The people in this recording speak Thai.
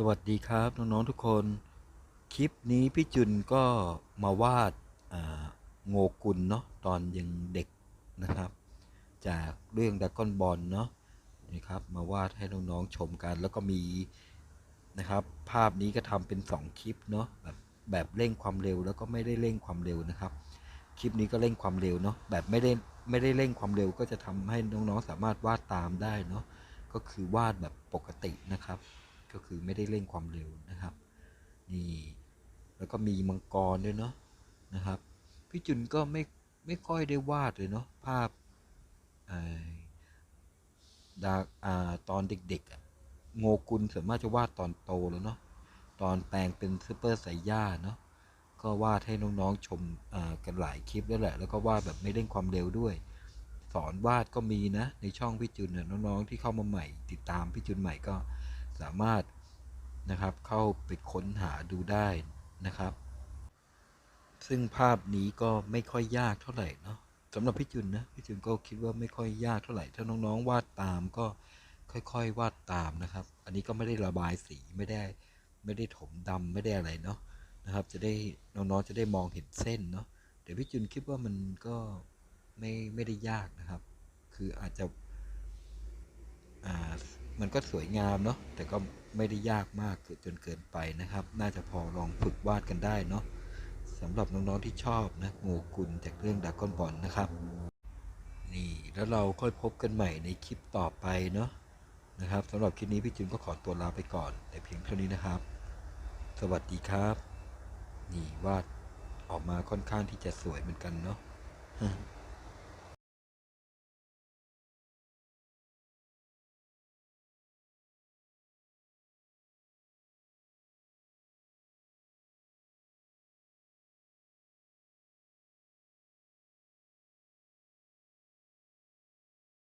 สวัสดีครับน้องๆทุกคน คลิปนี้พี่จุนก็มาวาดโงกุลเนาะตอนยังเด็กนะครับ จากเรื่องดักกอนบอลเนาะนี่ครับมาวาดให้น้องๆชมกัน แล้วก็มีนะครับ ภาพนี้ก็ทำเป็น 2 คลิปเนาะแบบแบบเร่งความเร็วแล้วก็ไม่ได้เร่งความเร็วนะครับ คลิปนี้ก็เร่งความเร็วเนาะแบบไม่ได้ไม่ได้เร่งความเร็วก็จะทำให้น้องๆสามารถวาดตามได้เนาะก็คือวาดแบบปกตินะครับ ก็คือไม่ได้เร่งความเร็วนะครับ นี่แล้วก็มีมังกรด้วยเนาะนะครับ พี่จุนก็ไม่ไม่ค่อยได้วาดเลยเนาะภาพดาอ่าตอนเด็กๆโงกุลส่วนมากจะวาดตอนโตแล้วเนาะตอนแปลงเป็นซูเปอร์ไซย่าเนาะก็วาดให้น้องๆชมกันหลายคลิปแล้วแหละ แล้วก็วาดแบบไม่เร่งความเร็วด้วย สอนวาดก็มีนะในช่องพี่จุนนะน้องๆที่เข้ามาใหม่ ติดตามพี่จุนใหม่ก็ สามารถนะครับเข้าไปค้นหาดูได้นะครับ ซึ่งภาพนี้ก็ไม่ค่อยยากเท่าไหร่เนาะสำหรับพี่จุนนะพี่จุนก็คิดว่าไม่ค่อยยากเท่าไหร่ถ้าน้องๆวาดตามก็ค่อยๆวาดตามนะครับ อันนี้ก็ไม่ได้ระบายสีไม่ได้ไม่ได้ถมดำไม่ได้อะไรเนาะนะครับ จะได้น้องๆจะได้มองเห็นเส้นเนาะแต่พี่จุนคิดว่ามันก็ไม่ไม่ได้ยากนะครับ คืออาจจะ มันก็สวยงามเนาะแต่ก็ไม่ได้ยากมากจนเกินไปนะครับ น่าจะพอลองฝึกวาดกันได้เนาะสำหรับน้องๆที่ชอบนะโงกุลจากเรื่องดากอนบอลนะครับ นี่แล้วเราค่อยพบกันใหม่ในคลิปต่อไปเนาะนะครับสำหรับคลิปนี้พี่จุนก็ขอตัวลาไปก่อน แต่เพียงเท่านี้นะครับ สวัสดีครับ นี่วาดออกมาค่อนข้างที่จะสวยเหมือนกันเนาะ